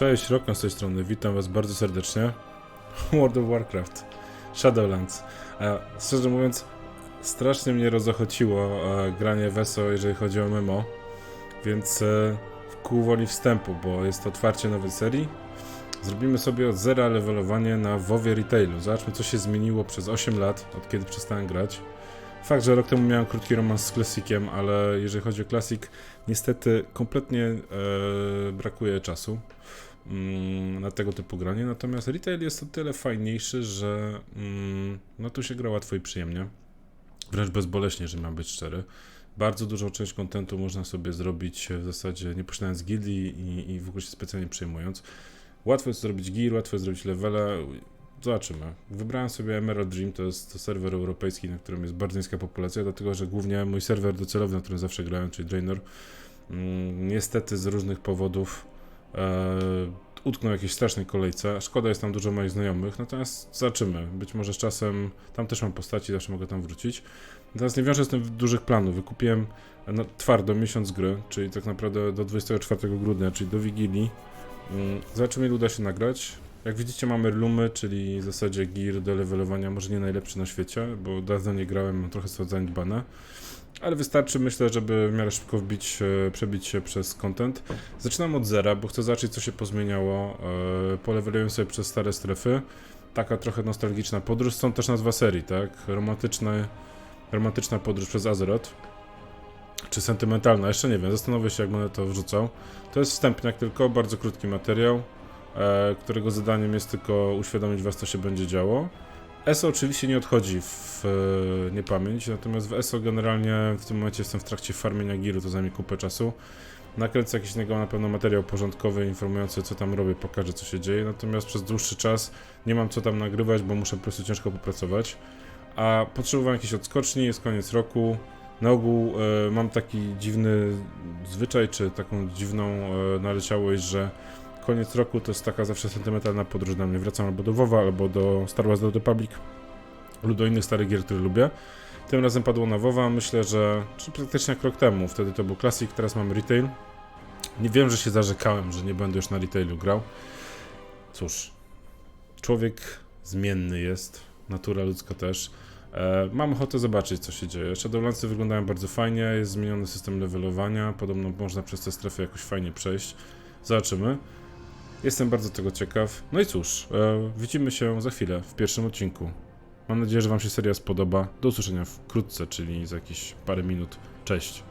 Cześć, Rokon z tej strony, witam was bardzo serdecznie. World of Warcraft, Shadowlands. E, szczerze mówiąc, strasznie mnie rozochociło e, granie w ESO, jeżeli chodzi o MMO, więc e, ku woli wstępu, bo jest to otwarcie nowej serii, zrobimy sobie od zera levelowanie na WoWie Retailu. Zobaczmy, co się zmieniło przez 8 lat, od kiedy przestałem grać. Fakt, że rok temu miałem krótki romans z Classiciem, ale jeżeli chodzi o Classic, niestety kompletnie e, brakuje czasu na tego typu granie. Natomiast retail jest o tyle fajniejszy, że mm, no tu się gra łatwo i przyjemnie. Wręcz bezboleśnie, że mam być szczery. Bardzo dużą część kontentu można sobie zrobić w zasadzie nie posiadając gildii i, i w ogóle się specjalnie przejmując. Łatwo jest zrobić gear, łatwo jest zrobić levele. Zobaczymy. Wybrałem sobie Emerald Dream, to jest to serwer europejski, na którym jest bardzo niska populacja, dlatego że głównie mój serwer docelowy, na którym zawsze grałem, czyli Draenor, mm, niestety z różnych powodów e, utknął w jakiejś strasznej kolejce. Szkoda, jest tam dużo moich znajomych, natomiast zobaczymy. Być może z czasem, tam też mam postaci, zawsze mogę tam wrócić. Natomiast nie wiążę z tym dużych planów. Wykupiłem no, twardo miesiąc gry, czyli tak naprawdę do 24 grudnia, czyli do Wigilii. Mm, Zobaczymy, ile uda się nagrać. Jak widzicie, mamy lumy, czyli w zasadzie gear do levelowania, może nie najlepszy na świecie, bo dawno nie grałem, mam trochę są zaniedbane. Ale wystarczy, myślę, żeby w miarę szybko wbić, przebić się przez content. Zaczynam od zera, bo chcę zobaczyć, co się pozmieniało. E, Poleweluję sobie przez stare strefy. Taka trochę nostalgiczna podróż. Są też nazwa serii, tak? Romantyczne, romantyczna podróż przez Azeroth. Czy sentymentalna? Jeszcze nie wiem. Zastanowię się, jak będę to wrzucał. To jest wstępniak tylko, bardzo krótki materiał, którego zadaniem jest tylko uświadomić was, co się będzie działo. ESO oczywiście nie odchodzi w e, niepamięć, natomiast w ESO generalnie w tym momencie jestem w trakcie farmienia giru, to zajmie kupę czasu. Nakręcę jakiś na pewno materiał porządkowy, informujący co tam robię, pokażę co się dzieje, natomiast przez dłuższy czas nie mam co tam nagrywać, bo muszę po prostu ciężko popracować. A potrzebowałem jakiejś odskoczni, jest koniec roku. Na ogół e, mam taki dziwny zwyczaj, czy taką dziwną e, naleciałość, że koniec roku to jest taka zawsze sentymentalna podróż dla mnie. Wracam albo do WoWa, albo do Star Wars The Republic, lub do innych starych gier, które lubię. Tym razem padło na WoWa, myślę, że czy praktycznie jak rok temu, wtedy to był Classic, teraz mam Retail. Nie wiem, że się zarzekałem, że nie będę już na Retailu grał. Cóż, człowiek zmienny jest, natura ludzka też. E, mam ochotę zobaczyć, co się dzieje. Shadowlandsy wyglądają bardzo fajnie, jest zmieniony system levelowania, podobno można przez te strefy jakoś fajnie przejść. Zobaczymy. Jestem bardzo tego ciekaw. No i cóż, e, widzimy się za chwilę w pierwszym odcinku. Mam nadzieję, że Wam się seria spodoba. Do usłyszenia wkrótce, czyli za jakieś parę minut. Cześć.